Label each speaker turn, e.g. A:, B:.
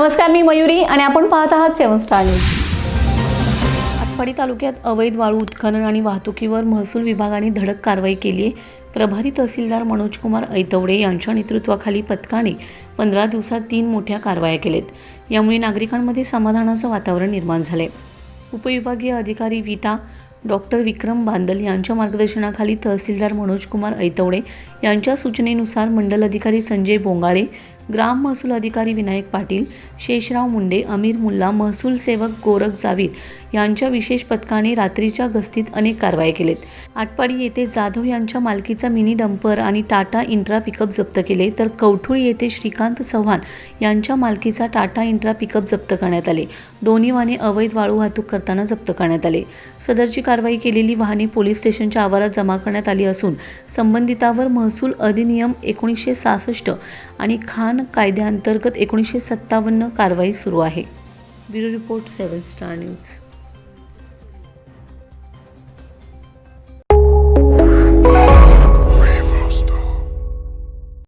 A: नमस्कार मी मयुरी आणि आपण पाहत आहात सेवन स्टार न्यूज. आटपाडी तालुक्यात अवैध वाळू उत्खनन आणि वाहतुकीवर महसूल विभागाने धडक कारवाई केली आहे. प्रभारी तहसीलदार मनोजकुमार ऐतवडे यांच्या नेतृत्वाखाली पथकाने पंधरा दिवसात तीन मोठ्या कारवाया केलेत यामुळे नागरिकांमध्ये समाधानाचं वातावरण निर्माण झाले उपविभागीय अधिकारी विटा डॉक्टर विक्रम बांदल यांच्या मार्गदर्शनाखाली तहसीलदार मनोजकुमार ऐतवडे यांच्या सूचनेनुसार मंडल अधिकारी संजय बोंगाळे ग्राम महसूल अधिकारी विनायक पाटील शेषराव मुंडे अमीर मुल्ला महसूल सेवक गोरख जावीर यांच्या विशेष पथकाने रात्रीच्या गस्तीत अनेक कारवाया केलेत. आटपाडी येथे जाधव यांच्या मालकीचा मिनी डंपर आणि टाटा इंट्रा पिकअप जप्त केले तर कवठुळी येथे श्रीकांत चव्हाण यांच्या मालकीचा टाटा इंट्रा पिकअप जप्त करण्यात आले. दोन्ही वाहने अवैध वाळू वाहतूक करताना जप्त करण्यात आले. सदरची कारवाई केलेली वाहने पोलीस स्टेशनच्या आवारात जमा करण्यात आली असून संबंधितावर महसूल अधिनियम एकोणीसशे सहासष्ट आणि खान कायद्याअंतर्गत एकोणीसशे सत्तावन्न कारवाई सुरू आहे. Bureau report seven star news.